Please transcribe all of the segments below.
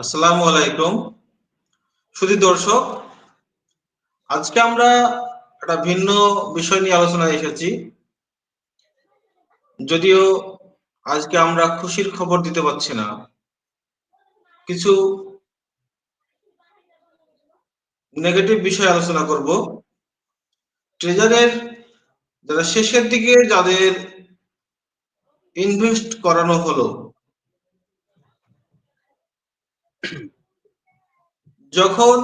আসসালামু আলাইকুম। শুধু দর্শক, আজকে আমরা একটা ভিন্ন বিষয় নিয়ে আলোচনায় এসেছি। যদিও আজকে আমরা খুশির খবর দিতে পারছি না। কিছু নেগেটিভ বিষয় আলোচনা করব। ট্রেজারের যারা শেষের দিকে যাদের ইনভেস্ট করানো হলো যখন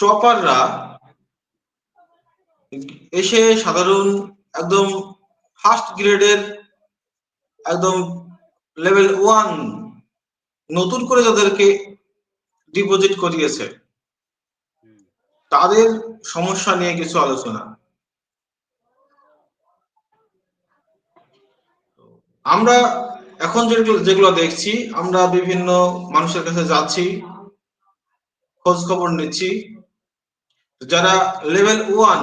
টপাররা এসে সাধারণ একদম ফার্স্ট গ্রেডের একদম লেভেল ওয়ান নতুন করে যাদেরকে ডিপোজিট করিয়েছে, তাদের সমস্যা নিয়ে কিছু আলোচনা। আমরা এখন যেগুলো যেগুলো দেখছি, আমরা বিভিন্ন মানুষের কাছে যাচ্ছি। খোঁজ খবর নিচ্ছি। যারা লেভেল ওয়ান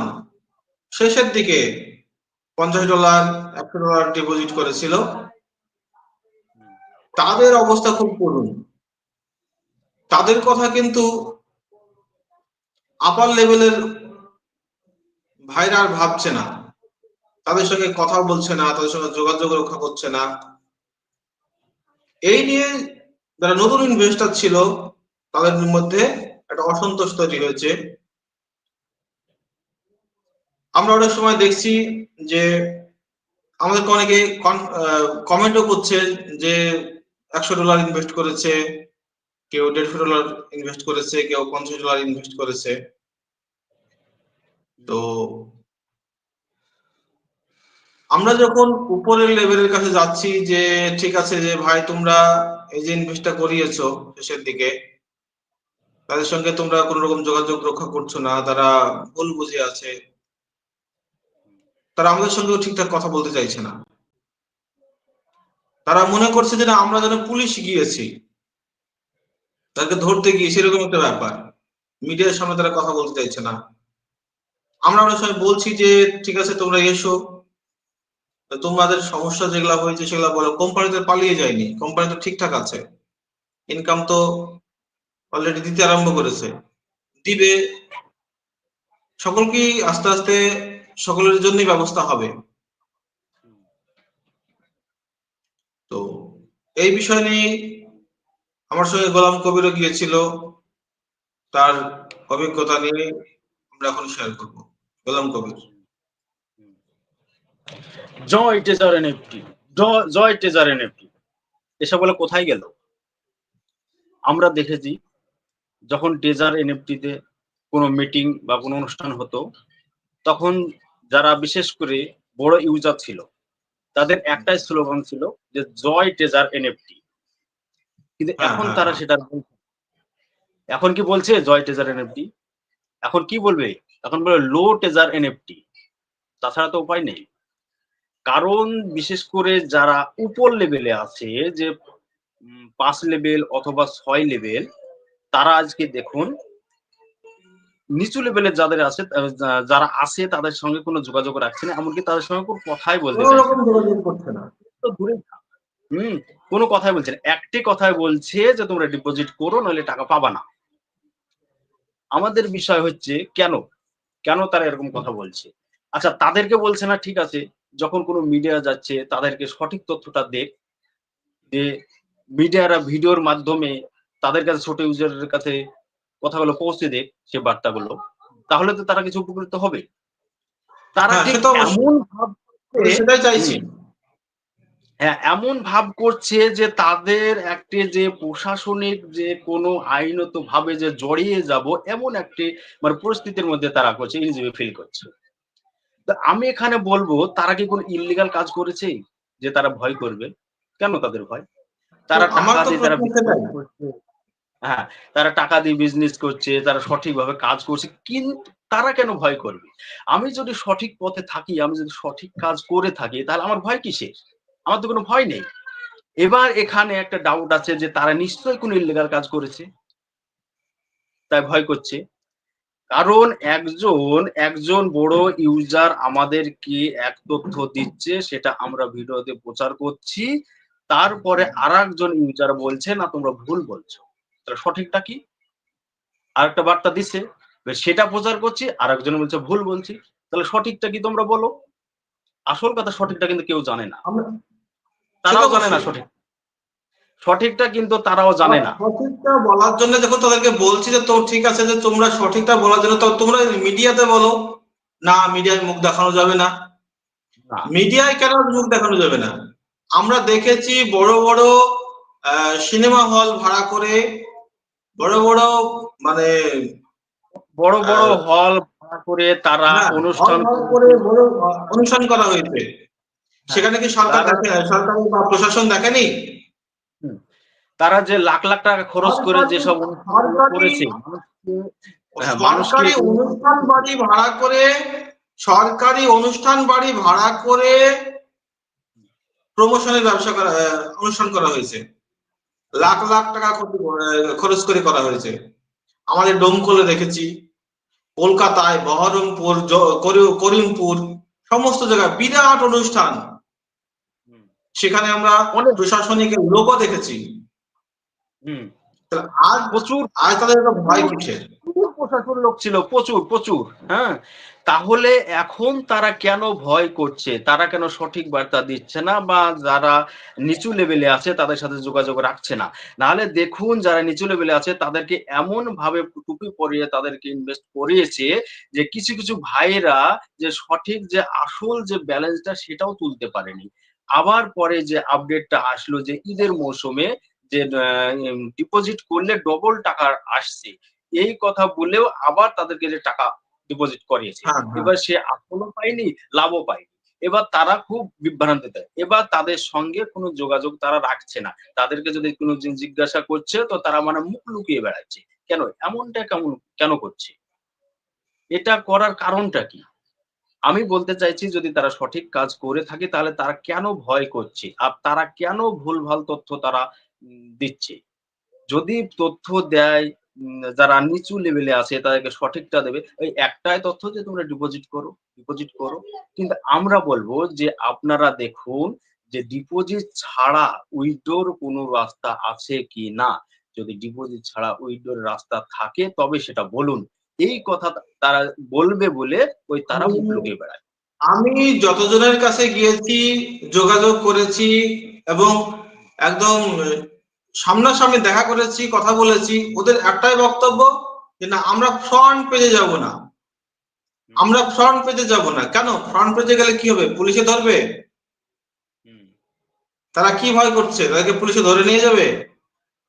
শেষের দিকে পঞ্চাশ ডলার একশো ডলার ডিপোজিট করেছিল, তাদের অবস্থা খুব করুন তাদের কথা কিন্তু আপার লেভেলের ভাইরা আর ভাবছে না। তাদের সঙ্গে কথা বলছে না, তাদের সঙ্গে যোগাযোগ রক্ষা করছে না। এই নিয়ে যারা নতুন ইনভেস্টার ছিল, তাদের মধ্যে একটা অসন্তোষ তৈরি হয়েছে আমরা অনেক সময় দেখছি যে আমাদেরকে অনেকে কমেন্টও করছে যে একশো ডলার ইনভেস্ট করেছে, কেউ দেড়শো ডলার ইনভেস্ট করেছে, কেউ পঞ্চাশ ডলার ইনভেস্ট করেছে। তো আমরা যখন উপরের লেভেলের কাছে যাচ্ছি যে ঠিক আছে যে ভাই তোমরা এই যে ইনভেস্টটা করিয়েছো শেষের দিকে তাদের সঙ্গে তোমরা কোন রকম যোগাযোগ রক্ষা করছ না, তারা ভুল বুঝে আছে। তারা আমাদের সঙ্গেও ঠিকঠাক কথা বলতে চাইছে না। তারা মনে করছে যে না আমরা যেন পুলিশ গিয়েছি। তাদেরকে ধরতে গিয়ে সেরকম একটা ব্যাপার। মিডিয়ার সামনে তারা কথা বলতে চাইছে না। আমরা অনেক সময় বলছি যে, ঠিক আছে, তোমরা এসো। তোমাদের সমস্যা যেগুলা হয়েছে সেগুলা বলো। কোম্পানিতে পালিয়ে যায়নি। কোম্পানি তো ঠিকঠাক আছে। ইনকাম তো অলরেডি দিতে আরম্ভ করেছে। দিবে, সকলকেই আস্তে আস্তে সকলের জন্যই ব্যবস্থা হবে। তো এই বিষয় নিয়ে আমার সঙ্গে গোলাম কবিরও গিয়েছিল। তার অভিজ্ঞতা নিয়ে আমরা এখন শেয়ার করব। Golam Kabir. Joy treasure NFT, joy treasure NFT. এসব বলে কোথায় গেল? আমরা দেখেছি যখন টেজার এনএফটিতে কোনো মিটিং বা কোনো অনুষ্ঠান হতো তখন যারা বিশেষ করে বড় ইউজার ছিল তাদের একটাই স্লোগান ছিল যে জয় টেজার এনএফটি কিন্তু এখন তারা সেটা এখন কি বলছে জয় টেজার এনএফটি এখন কি বলবে? এখন বলে লো টেজার এনএফটি তাছাড়া তো উপায় নেই। কারণ বিশেষ করে যারা উপর লেভেলে আছে যে পাঁচ লেভেল অথবা ছয় লেভেল তারা আজকে দেখুন নিচু লেভেলের যাদের আছে যারা আছে তাদের সঙ্গে কোনো যোগাযোগ রাখছে না এমনকি তাদের সঙ্গে কোনো কথাই বলতে হম কোনো কথাই বলছে না। একটি কথাই বলছে যে তোমরা ডিপোজিট করো নইলে টাকা পাবা না। আমাদের বিষয় হচ্ছে কেন? কেন তারা এরকম কথা বলছে? আচ্ছা তাদেরকে বলছে না ঠিক আছে যখন কোনো মিডিয়া যাচ্ছে তাদেরকে সঠিক তথ্যটা দেখ। যে মিডিয়ারা ভিডিওর মাধ্যমে তাদের কাছে ছোট ইউজারের কাছে কথাগুলো পৌঁছে দেখ সে বার্তাগুলো। তাহলে তো তারা কিছু উপকৃত হবে। তারা ঠিক এমন ভাব সেটাই চাইছি। হ্যাঁ এমন ভাব করছে যে তাদের একটি যে প্রশাসনিক যে কোনো আইনত ভাবে যে জড়িয়ে যাব এমন একটি মানে পরিস্থিতির মধ্যে তারা করছে ইলিজিবল ফিল করছে। তো আমি এখানে বলব তারা কি কোনো ইলিগাল কাজ করেছে? যে তারা ভয় করবে? কেন তাদের ভয়? তারা টাকা দিয়ে তারা হ্যাঁ তারা টাকা দিয়ে বিজনেস করছে, তারা সঠিকভাবে কাজ করছে কিন্তু তারা কেন ভয় করবে? আমি যদি সঠিক পথে থাকি, আমি যদি সঠিক কাজ করে থাকি, তাহলে আমার ভয় কিসের? আমার তো কোনো ভয় নেই। এবার এখানে একটা ডাউট আছে যে তারা নিশ্চয়ই কোনো ইলিগাল কাজ করেছে? তাই ভয় করছে। কারণ একজন একজন বড় ইউজার আমাদেরকে এক তথ্য দিচ্ছে, সেটা আমরা ভিডিওতে প্রচার করছি। তারপরে আর ইউজার বলছে, না, তোমরা ভুল বলছো। সঠিকটা কি? আর একটা বার্তা দিছে সেটা প্রচার করছি আর একজন বলছে ভুল বলছি। তাহলে সঠিকটা কি তোমরা বলো? আসল কথা সঠিকটা কিন্তু কেউ জানে না। তারাও জানে না সঠিক। সঠিকটা কিন্তু তারাও জানে না। সঠিকটা বলার জন্য যখন তাদেরকে বলছি যে তো ঠিক আছে যে তোমরা সঠিকটা বলার জন্য তো তোমরা মিডিয়াতে বলো। না মিডিয়ায় মুখ দেখানো যাবে না। না। মিডিয়ায় কেন মুখ দেখানো যাবে না? আমরা দেখেছি বড় বড় সিনেমা হল ভাড়া করে বড় বড় মানে বড় বড় হল ভাড়া করে তারা হ্যাঁ, অনুষ্ঠান করে বড় অনুষ্ঠান করা হয়েছে। সেখানে কি সরকার দেখে সরকার বা প্রশাসন দেখেনি? তারা যে লাখ লাখ টাকা খরচ করে যেসব অনুষ্ঠান করেছে মানুষকে- হ্যাঁ, সরকারি অনুষ্ঠান বাড়ি ভাড়া করে সরকারি অনুষ্ঠান বাড়ি ভাড়া করে প্রমোশনের ব্যবসা করা অনুষ্ঠান করা হয়েছে। লাখ লাখ টাকা খরচ করে করা হয়েছে। আমাদের ডোমকলে দেখেছি কলকাতায় বহরমপুর করিমপুর সমস্ত জায়গায় বিরাট অনুষ্ঠান। সেখানে আমরা অনেক- প্রশাসনিক লোকও দেখেছি। আজ প্রচুর। আজ তাদের ভয় কিসের প্রচুর প্রশাসন লোক ছিল প্রচুর প্রচুর হ্যাঁ? তাহলে এখন তারা কেন ভয় করছে? তারা কেন সঠিক বার্তা দিচ্ছে না? বা যারা নিচু লেভেলে আছে, তাদের সাথে যোগাযোগ রাখছে না? নাহলে দেখুন, যারা নিচু লেভেলে আছে, তাদেরকে এমন ভাবে টুপি পরিয়ে তাদেরকে ইনভেস্ট করিয়েছে যে কিছু কিছু ভাইরা যে সঠিক যে আসল যে ব্যালেন্সটা সেটাও তুলতে পারেনি। আবার পরে যে আপডেটটা আসলো যে ঈদের মৌসুমে যে ডিপোজিট করলে ডবল টাকা আসছে, এই কথা বলেও আবার তাদেরকে যে টাকা ডিপোজিট করিয়েছে। হ্যাঁ, হ্যাঁ। এবার সে আসলও পায়নি লাভও পায়নি। এবার তারা খুব বিভ্রান্তিতে এবার তাদের সঙ্গে কোনো যোগাযোগ তারা রাখছে না। তাদেরকে যদি কোনো জিজ্ঞাসা করছে তো তারা মানে মুখ লুকিয়ে বেড়াচ্ছে। কেন? এমনটা কেমন কেন করছে? এটা করার কারণটা কি? আমি বলতে চাইছি যদি তারা সঠিক কাজ করে থাকে তাহলে তারা কেন ভয় করছে? আর তারা কেন ভুলভাল তথ্য তারা দিচ্ছে? যদি তথ্য দেয় যারা নিচু লেভেলে আছে তাদেরকে সঠিকটা দেবে। ওই একটাই তথ্য যে তোমরা ডিপোজিট করো ডিপোজিট করো। কিন্তু আমরা বলব যে আপনারা দেখুন যে ডিপোজিট ছাড়া উইথড্রোর কোনো রাস্তা আছে কি না। যদি ডিপোজিট ছাড়া উইথড্রোর রাস্তা থাকে তবে সেটা বলুন। এই কথা তারা বলবে বলে ওই তারা মুখ লুকিয়ে বেড়ায়। আমি যতজনের কাছে গিয়েছি যোগাযোগ করেছি এবং একদম সামনাসামনি দেখা করেছি কথা বলেছি ওদের একটাই বক্তব্য যে না আমরা ফ্রন্ট পেজে যাব না। আমরা ফ্রন্ট পেজে যাব না। কেন? ফ্রন্ট পেজে গেলে কি হবে? পুলিশে ধরবে? তারা কি ভয় করছে? তাদেরকে পুলিশে ধরে নিয়ে যাবে?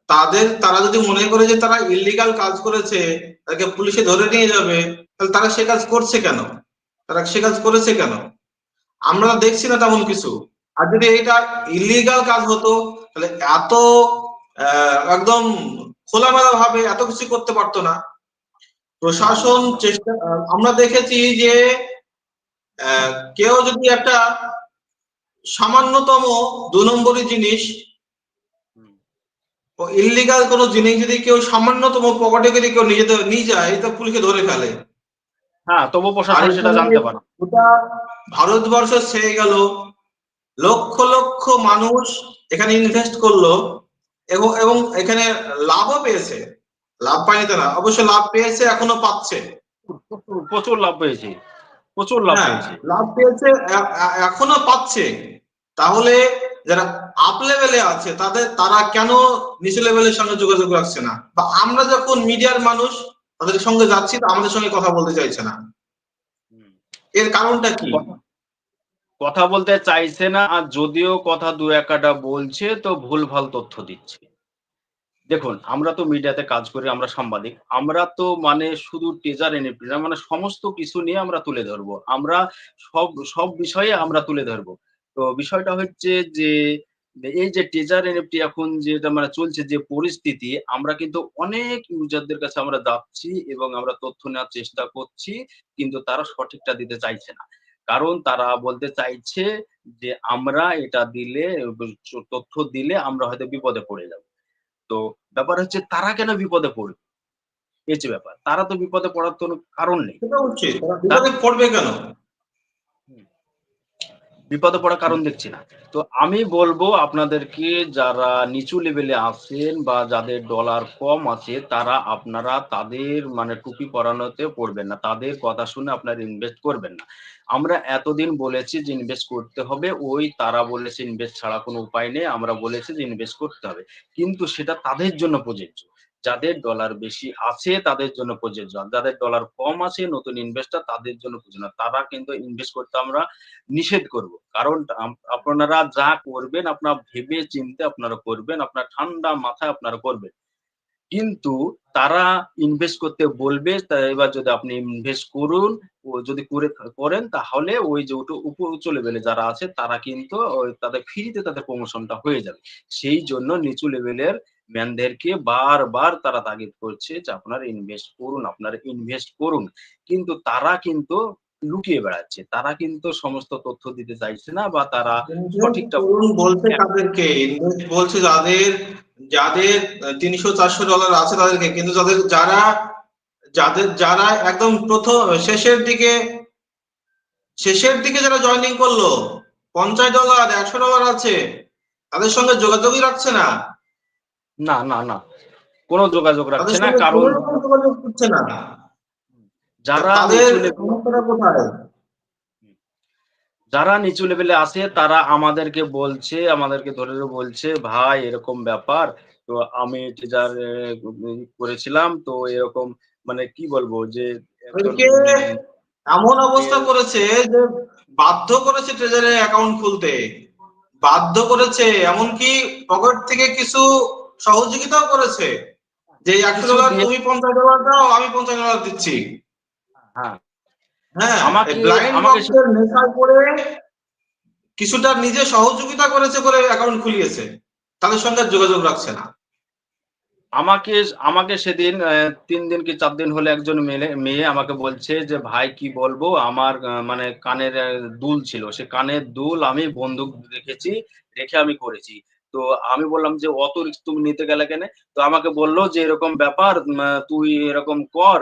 তাদের তারা যদি মনে করে যে তারা ইলিগাল কাজ করেছে তাদেরকে পুলিশে ধরে নিয়ে যাবে তাহলে তারা সে কাজ করছে কেন? তারা সে কাজ করেছে কেন? আমরা দেখছি না তেমন কিছু। আর যদি এটা ইলিগাল কাজ হতো তাহলে এত একদম খোলামেলা ভাবে এত কিছু করতে পারতো না। প্রশাসন চেষ্টা আমরা দেখেছি যে কেউ যদি একটা সামান্যতম দু নম্বরই জিনিস ইলিগাল কোনো জিনিস যদি কেউ সামান্যতম পকেটে করে কেউ নিয়ে যেতে নিয়ে যায় তো পুলিশে ধরে ফেলে। হ্যাঁ তবু প্রশাসন সেটা জানতে পারে। গোটা ভারতবর্ষ ছেয়ে গেল। লক্ষ লক্ষ মানুষ এখানে ইনভেস্ট করল। এবং এবং এখানে লাভও পেয়েছে। লাভ পায়নি তারা। অবশ্য লাভ পেয়েছে এখনও পাচ্ছে। প্রচুর লাভ পেয়েছে। প্রচুর লাভ হ্যাঁ, পেয়েছে। লাভ পেয়েছে এখনও পাচ্ছে। তাহলে যারা আপ লেভেলে আছে তাদের তারা কেন নিচু লেভেলের সঙ্গে যোগাযোগ রাখছে না? বা আমরা যখন মিডিয়ার মানুষ তাদের সঙ্গে যাচ্ছি তো আমাদের সঙ্গে কথা বলতে চাইছে না। এর কারণটা কি? কথা বলতে চাইছে না, আর যদিও কথা দু একটা বলছে, তো ভুলভাল তথ্য দিচ্ছে। দেখুন, আমরা তো মিডিয়াতে কাজ করি, আমরা সাংবাদিক। আমরা তো মানে শুধু টেজার এনএফটি না মানে সমস্ত কিছু নিয়ে আমরা তুলে ধরবো। আমরা সব সব বিষয়ে আমরা তুলে ধরবো। তো বিষয়টা হচ্ছে যে, এই যে টেজার এনএফটি এখন যেটা মানে চলছে, যে পরিস্থিতি, আমরা কিন্তু অনেক ইউজারদের কাছে আমরা যাচ্ছি এবং আমরা তথ্য নেওয়ার চেষ্টা করছি, কিন্তু তারা সঠিকটা দিতে চাইছে না। কারণ তারা বলতে চাইছে যে আমরা এটা দিলে তথ্য দিলে আমরা হয়তো বিপদে পড়ে যাব। তো ব্যাপার হচ্ছে তারা কেন বিপদে পড়বে? এই যে ব্যাপার তারা তো বিপদে পড়ার কোনো কারণ নেই। পড়বে কেন? বিপদে পড়ার কারণ দেখছি না। তো আমি বলব আপনাদেরকে, যারা নিচু লেভেলে আছেন বা যাদের ডলার কম আছে, তারা আপনারা তাদের মানে টুপি পরানোতে পড়বেন না। তাদের কথা শুনে আপনারা ইনভেস্ট করবেন না। আমরা এতদিন বলেছি যে ইনভেস্ট করতে হবে, ওই তারা বলেছে ইনভেস্ট ছাড়া কোনো উপায় নেই। আমরা বলেছি যে ইনভেস্ট করতে হবে। কিন্তু সেটা তাদের জন্য প্রযোজ্য। যাদের ডলার বেশি আছে, তাদের জন্য প্রযোজ্য। যাদের ডলার কম আছে, নতুন ইনভেস্টার তাদের জন্য প্রযোজ্য তারা কিন্তু ইনভেস্ট করতে আমরা নিষেধ করব। কারণ আপনারা যা করবেন, আপনারা ভেবে চিন্তে আপনারা করবেন, আপনার ঠান্ডা মাথায় আপনারা করবেন। কিন্তু তারা ইনভেস্ট করতে বলবে এবার যদি আপনি ইনভেস্ট করুন, ও যদি করে করেন, তাহলে ওই যে উঁচু উপর লেভেলে যারা আছে, তারা কিন্তু তাদের ফ্রিতে তাদের প্রমোশনটা হয়ে যাবে। সেই জন্য নিচু লেভেলের ম্যানদেরকে বারবার তারা তাগিদ করছে যে আপনারা ইনভেস্ট করুন আপনারা ইনভেস্ট করুন। কিন্তু তারা কিন্তু লুকিয়ে বেড়াচ্ছে। তারা কিন্তু সমস্ত তথ্য দিতে চাইছে না বা তারা সঠিকটা বলছে তাদেরকে ইনভেস্ট বলছে যাদের যাদের তিনশো চারশো ডলার আছে তাদেরকে। কিন্তু যাদের যারা যাদের যারা একদম প্রথম শেষের দিকে শেষের দিকে যারা জয়েনিং করল পঞ্চাশ ডলার একশো ডলার আছে তাদের সঙ্গে যোগাযোগই রাখছে না। না না না। কোনো যোগাযোগ রাখছে না কারণ যোগাযোগ করছে না। যারা কোথায়? যারা নিচু লেভেলে আছে তারা আমাদেরকে বলছে আমাদেরকে ধরে বলছে ভাই এরকম ব্যাপার। তো আমি টিজার করেছিলাম তো এরকম মানে কি বলব যে এমন অবস্থা করেছে যে বাধ্য করেছে ট্রেজারে অ্যাকাউন্ট খুলতে। বাধ্য করেছে এমনকি পকেট থেকে কিছু সহযোগিতাও করেছে। যে একশো ডলার তুমি পঞ্চাশ ডলার দাও আমি পঞ্চাশ ডলার দিচ্ছি। হ্যাঁ। হ্যাঁ আমাকে- নেশায় করে কিছুটা নিজে সহযোগিতা করেছে করে অ্যাকাউন্ট খুলিয়েছে। তাদের সঙ্গে যোগাযোগ রাখছে না। আমাকে আমাকে সেদিন তিন দিন কি চার দিন হলে একজন মেয়ে মেয়ে আমাকে বলছে যে ভাই কি বলব? আমার মানে কানের দুল ছিল। সে কানের দুল আমি বন্দুক রেখেছি রেখে আমি করেছি। তো আমি বললাম যে, অত রিস্ক তুমি নিতে গেলে কেন? তো আমাকে বলল যে, এরকম ব্যাপার তুই এরকম কর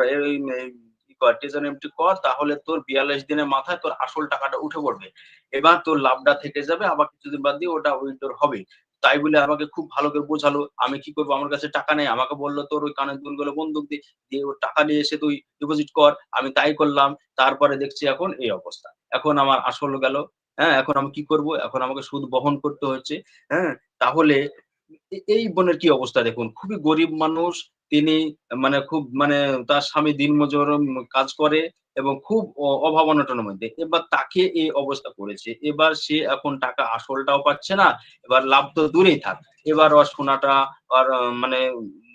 টেজার এমটি কর তাহলে তোর বিয়াল্লিশ দিনের মাথায় তোর আসল টাকাটা উঠে পড়বে। এবার তোর লাভটা থেকে যাবে, আবার কিছুদিন বাদ দিয়ে ওটা উইথড্র হবে। তাই বলে আমাকে খুব ভালো করে বোঝালো, আমি কি করব? আমার কাছে টাকা নেই। আমাকে বলল, তোর ওই কানের দুলগুলো বন্দুক দিয়ে দিয়ে ওর টাকা নিয়ে এসে তুই ডিপোজিট কর। আমি তাই করলাম, তারপরে দেখছি এখন এই অবস্থা। এখন আমার আসল গেল হ্যাঁ এখন আমি কি করব? এখন আমাকে সুদ বহন করতে হচ্ছে হ্যাঁ? তাহলে এই বোনের কি অবস্থা দেখুন? খুবই গরিব মানুষ, তিনি মানে খুব মানে তার স্বামী দিনমজুর কাজ করে এবং খুব অভাব অনটনের মধ্যে। এবার তাকে এই অবস্থা করেছে। এবার সে এখন টাকা আসলটাও পাচ্ছে না, এবার লাভ তো দূরেই থাক। এবার ওর সোনাটা আর মানে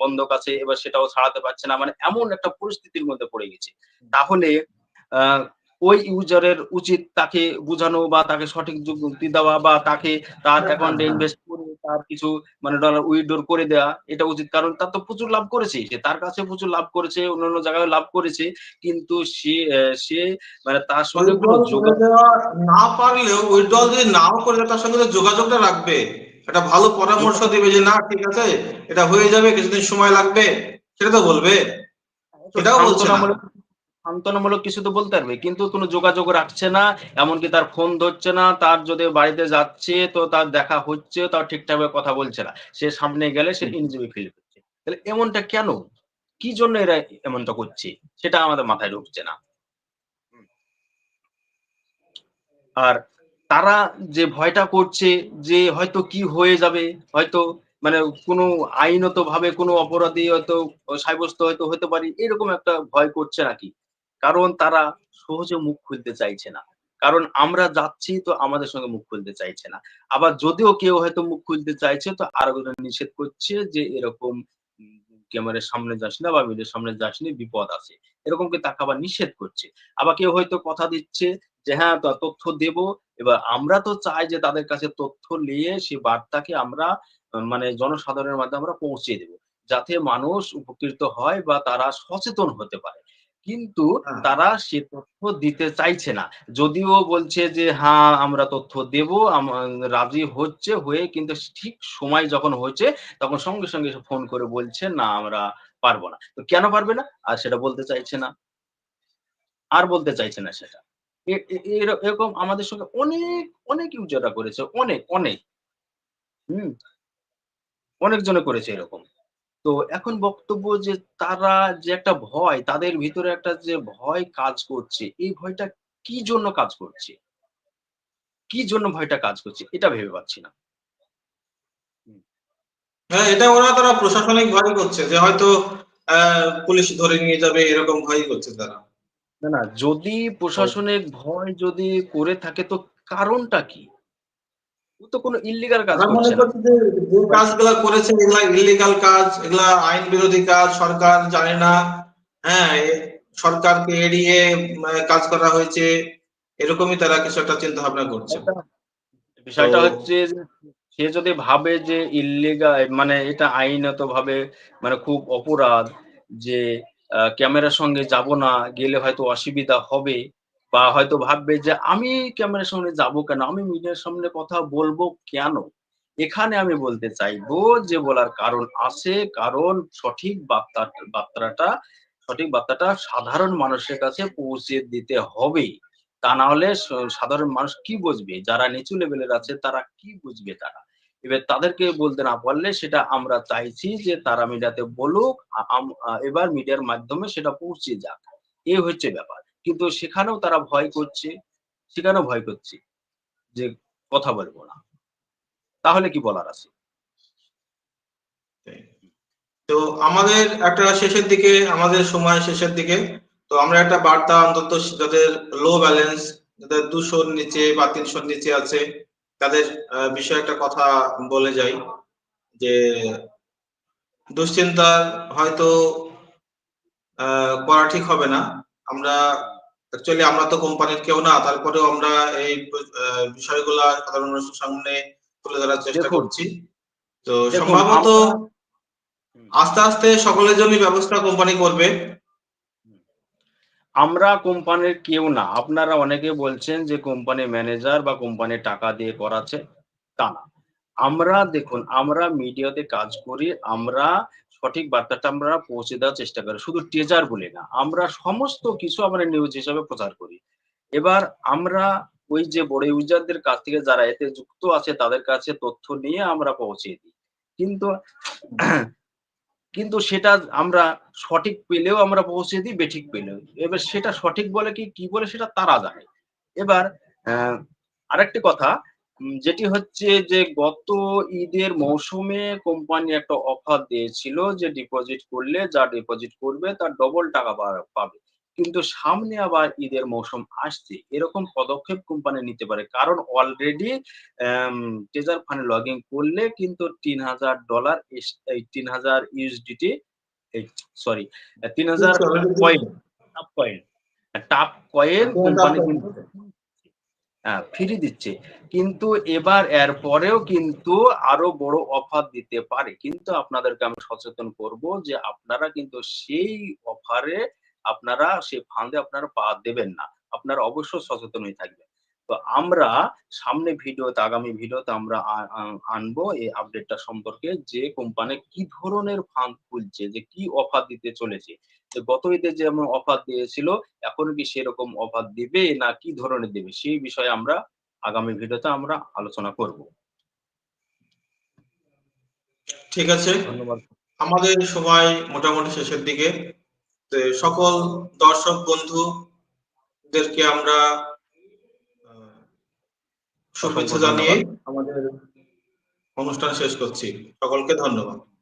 বন্ধক আছে, এবার সেটাও ছাড়াতে পারছে না। মানে এমন একটা পরিস্থিতির মধ্যে পড়ে গেছে। তাহলে ওই ইউজারের উচিত তাকে বোঝানো বা তাকে সঠিক যুক্তি দেওয়া বা তাকে তার অ্যাকাউন্টে। ইনভেস্ট করে তার কিছু মানে ডলার উইথড্র করে দেওয়া এটা উচিত কারণ তার তো প্রচুর লাভ করেছে সে তার কাছে প্রচুর লাভ করেছে অন্যান্য জায়গায় লাভ করেছে কিন্তু সে সে মানে তার সঙ্গে কোনো যোগাযোগ না পারলেও উইথড্রল যদি নাও করে তার সঙ্গে তো যোগাযোগটা রাখবে একটা ভালো পরামর্শ দিবে যে না ঠিক আছে এটা হয়ে যাবে কিছুদিন সময় লাগবে সেটা তো বলবে সেটাও বলছে না। সান্ত্বনামূলক কিছু তো বলতে পারবে, কিন্তু কোনো যোগাযোগ রাখছে না, এমনকি তার ফোন ধরছে না, তার যদি বাড়িতে যাচ্ছে, তো তার দেখা হচ্ছে তার ঠিকঠাক ভাবে কথা বলছে না। সে সামনে গেলে সে ইনজিবি ফিল করছে। তাহলে এমনটা কেন? কি জন্য এরা এমনটা করছে? সেটা আমাদের মাথায় ঢুকছে না। আর তারা যে ভয়টা করছে যে হয়তো কি হয়ে যাবে, হয়তো মানে কোনো আইনত ভাবে কোনো অপরাধী হয়তো সাব্যস্ত হয়তো হতে পারি, এরকম একটা ভয় করছে নাকি? কারণ তারা সহজে মুখ খুলতে চাইছে না। কারণ আমরা যাচ্ছি তো আমাদের সঙ্গে মুখ খুলতে চাইছে না। আবার যদিও কেউ হয়তো মুখ খুলতে চাইছে তো আরও নিষেধ করছে যে এরকম ক্যামেরার সামনে যাস না বা মিডিয়ার সামনে যাস নি, বিপদ আছে। এরকম কি তাকে আবার নিষেধ করছে। আবার কেউ হয়তো কথা দিচ্ছে যে হ্যাঁ তথ্য দেব। এবার আমরা তো চাই যে তাদের কাছে তথ্য নিয়ে সেই বার্তাকে আমরা মানে জনসাধারণের মাধ্যমে আমরা পৌঁছে দেব। যাতে মানুষ উপকৃত হয় বা তারা সচেতন হতে পারে। কিন্তু হ্যাঁ। তারা সে তথ্য দিতে চাইছে না। যদিও বলছে যে হ্যাঁ আমরা তথ্য দেব রাজি হচ্ছে হয়ে কিন্তু ঠিক সময় যখন হচ্ছে তখন সঙ্গে সঙ্গে ফোন করে বলছে না আমরা পারব না। তো কেন পারবে না? আর সেটা বলতে চাইছে না। আর বলতে চাইছে না সেটা। এরকম আমাদের সঙ্গে অনেক অনেক ইউজাররা করেছে অনেক অনেক। হম? অনেক জনে করেছে এরকম। তো এখন বক্তব্য যে তারা যে একটা ভয় তাদের ভিতরে একটা যে ভয় কাজ করছে এই ভয়টা কি জন্য কাজ করছে? কি জন্য ভয়টা কাজ করছে? এটা ভেবে পাচ্ছি না। হ্যাঁ এটা ওরা তারা প্রশাসনিক ভয় করছে যে হয়তো আহ, পুলিশ ধরে নিয়ে যাবে এরকম ভয় করছে তারা। না না যদি প্রশাসনিক ভয় যদি করে থাকে তো কারণটা কি? তো কোনো ইল্লিগাল কাজ মনে করছে যে কাজগুলা করেছে এগুলা ইলিগাল কাজ এগুলা আইন বিরোধী কাজ সরকার জানে না হ্যাঁ সরকারকে এড়িয়ে কাজ করা হয়েছে এরকমই তারা কিছু একটা চিন্তা ভাবনা করছে। বিষয়টা হচ্ছে সে যদি ভাবে যে ইল্লিগাল মানে এটা আইনত ভাবে মানে খুব অপরাধ যে আহ, ক্যামেরার সঙ্গে যাব না গেলে হয়তো অসুবিধা হবে বা হয়তো ভাববে যে আমি ক্যামেরার সামনে যাব কেন? আমি মিডিয়ার সামনে কথা বলব কেন? এখানে আমি বলতে চাইব যে বলার কারণ আছে, কারণ সঠিক বার্তা, বার্তাটা, সঠিক বার্তাটা সাধারণ মানুষের কাছে পৌঁছে দিতে হবে। তা না হলে সাধারণ মানুষ কি বুঝবে? যারা নিচু লেভেলের আছে তারা কি বুঝবে তারা? এবার তাদেরকে বলতে না পারলে সেটা আমরা চাইছি যে তারা মিডিয়াতে বলুক এবার মিডিয়ার মাধ্যমে সেটা পৌঁছে যাক। এই হচ্ছে ব্যাপার। কিন্তু সেখানেও তারা ভয় করছে, সেখানেও ভয় করছে যে কথা বলব না। তাহলে কি বলার আছে? তো আমাদের একটা শেষের দিকে, আমাদের সময় শেষের দিকে। তো আমরা একটা বার্তা অন্তত যাদের লো ব্যালেন্স যাদের দুশোর নিচে বা তিনশোর নিচে আছে, তাদের বিষয়ে একটা কথা বলে যাই যে, দুশ্চিন্তা হয়তো করা ঠিক হবে না। আমরা অ্যাকচুয়ালি আমরা তো কোম্পানির কেউ না তারপরেও আমরা এই বিষয়গুলা সাধারণ মানুষের সামনে তুলে ধরার চেষ্টা করছি। তো সম্ভবত আস্তে আস্তে সকলের জন্য ব্যবস্থা কোম্পানি করবে। আমরা কোম্পানির কেউ না। আপনারা অনেকে বলছেন যে কোম্পানি ম্যানেজার বা কোম্পানি টাকা দিয়ে করাচ্ছে তা না। আমরা দেখুন আমরা মিডিয়াতে কাজ করি আমরা সঠিক বার্তাটা আমরা পৌঁছে দেওয়ার চেষ্টা করি। শুধু টেজার বলে না, আমরা সমস্ত কিছু আমরা নিউজ হিসাবে প্রচার করি। এবার আমরা ওই যে বড় ইউজারদের কাছ থেকে যারা এতে যুক্ত আছে, তাদের কাছে তথ্য নিয়ে আমরা পৌঁছে দিই। কিন্তু কিন্তু সেটা আমরা সঠিক পেলেও আমরা পৌঁছে দিই, বেঠিক পেলেও। এবার সেটা সঠিক বলে কি কি বলে সেটা তারা জানে। এবার আরেকটি কথা যেটি হচ্ছে যে গত ঈদের মৌসুমে কোম্পানি একটা অফার দিয়েছিল যে ডিপোজিট করলে যা ডিপোজিট করবে তার ডবল টাকা পাবে। কিন্তু সামনে আবার ঈদের মৌসুম আসছে। এরকম পদক্ষেপ কোম্পানি নিতে পারে। কারণ অলরেডি ট্রেজার ফান্ডে লগ ইন করলে কিন্তু তিন হাজার ডলার এই তিন হাজার ইউএসডিটি সরি তিন হাজার কয়েন টাপ কয়েন টাপ কয়েন কোম্পানি কিন্তু। হ্যাঁ ফ্রি দিচ্ছে। কিন্তু এবার এর পরেও কিন্তু আরও বড় অফার দিতে পারে। কিন্তু আপনাদেরকে আমি সচেতন করব যে আপনারা কিন্তু সেই অফারে আপনারা, সেই ফান্ডে আপনারা পা দেবেন না। আপনারা অবশ্য সচেতন হয়ে থাকবেন। তো আমরা সামনে ভিডিওতে আগামী ভিডিওতে আমরা আনব এই আপডেটটা সম্পর্কে যে কোম্পানি কি ধরনের ফান্ড খুলছে যে কি অফার দিতে চলেছে। যে গত ঈদে যেমন অফার দিয়েছিল এখন কি সেরকম অফার দিবে না কি ধরনের দেবে সেই বিষয়ে আমরা আগামী ভিডিওতে আমরা আলোচনা করব। ঠিক আছে। ধন্যবাদ। আমাদের সময় মোটামুটি শেষের দিকে। তো সকল দর্শক বন্ধুদেরকে আমরা শুভেচ্ছা জানিয়ে আমাদের অনুষ্ঠান শেষ করছি। সকলকে ধন্যবাদ।